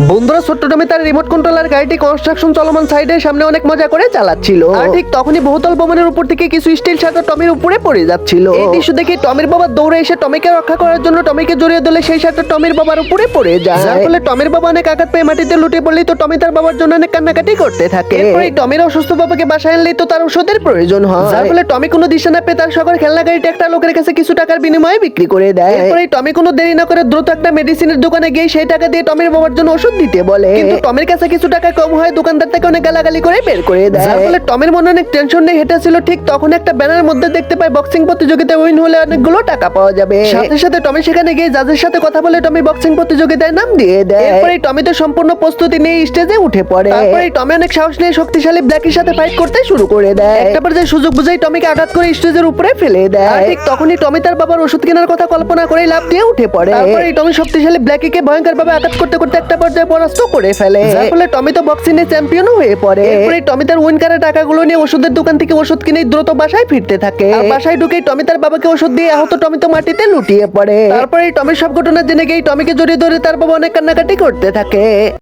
বন্ধুরা ছোট্ট টমি তার রিমোট কন্ট্রোলার গাড়িটি কনস্ট্রাকশন চলমান সাইডের সামনে অনেক মজা করে চালাচ্ছিল। আর ঠিক তখনই বহুতল ভবনের উপর থেকে কিছু স্টিল শাটা টমির উপরে পড়ে যাচ্ছিল। এই দৃশ্য দেখে টমির বাবা দৌড়ে এসে টমিকে রক্ষা করার জন্য টমিকে জড়িয়ে দিলে সেই শাটা টমির বাবার উপরে পড়ে যায়। যার ফলে টমির বাবা অনেক আঘাত পেয়ে মাটিতে লুটে পড়লেই তো টমি তার বাবার জন্য অনেক কান্নাকাটি করতে থাকে। এরপরে টমির অসুস্থ বাবাকে বাসায় আনলেই তো তার ওষুধের প্রয়োজন হয়। যার ফলে টমি কোনো দিশা না পেয়ে তার সকল খেলনা গাড়িটা একটা লোকের কাছে কিছু টাকার বিনিময়ে বিক্রি করে দেয়। এরপরে টমি কোনো দেরি না করে দ্রুত একটা মেডিসিনের দোকানে গিয়ে সেই টাকা দিয়ে টমির বাবার জন্য ওষুধ দিতে বলে। কিন্তু টমির কাছে কিছু টাকা কম হয় দোকানদার তাকে অনেক গালাগালি করে বের করে দেয়। যার ফলে টমির মনে অনেক টেনশন নিয়ে হেঁটেছিল ঠিক তখন একটা ব্যানারের মধ্যে দেখতে পায় বক্সিং প্রতিযোগিতায় উইন হলে অনেকগুলো টাকা পাওয়া যাবে। সাথে সাথে টমি সেখানে গিয়ে জাজের সাথে কথা বলে টমি বক্সিং প্রতিযোগিতায় নাম দিয়ে দেয়। এরপরে টমি তো সম্পূর্ণ প্রস্তুতি নিয়ে স্টেজে উঠে পড়ে। তারপরে টমি অনেক সাহস নিয়ে শক্তিশালী ব্ল্যাকের সাথে ফাইট করতে শুরু করে দেয়। একটা পর্যায়ে সুযোগ বুঝাই টমিকে আঘাত করে স্টেজের উপরে ফেলে দেয়। ঠিক তখনই টমি তার বাবার ওষুধ কেনার কথা কল্পনা করে লাভ দিয়ে উঠে পড়ে। তারপরে টমি শক্তিশালী ব্ল্যাকিকে ভয়ঙ্কর ভাবে আঘাত করতে করতে একটা পর্যায়ে পরাস্ত করে ফেলে। যার ফলে টমি তো বক্সিং এর চ্যাম্পিয়ন হয়ে পড়ে। এরপরে টমি তার উইন করা টাকাগুলো নিয়ে ওষুধের দোকান থেকে ওষুধ কিনে দ্রুত বাসায় ফিরতে থাকে। আর বাসায় ঢুকে টমি তার বাবাকে ওষুধ দিয়ে আহত টমি তো মাটিতে লুটিয়ে পড়ে। তারপরে টমির সব ঘটনা জেনে গিয়ে টমিকে জড়িয়ে ধরে তার বাবা অনেক কান্নাকাটি করতে থাকে।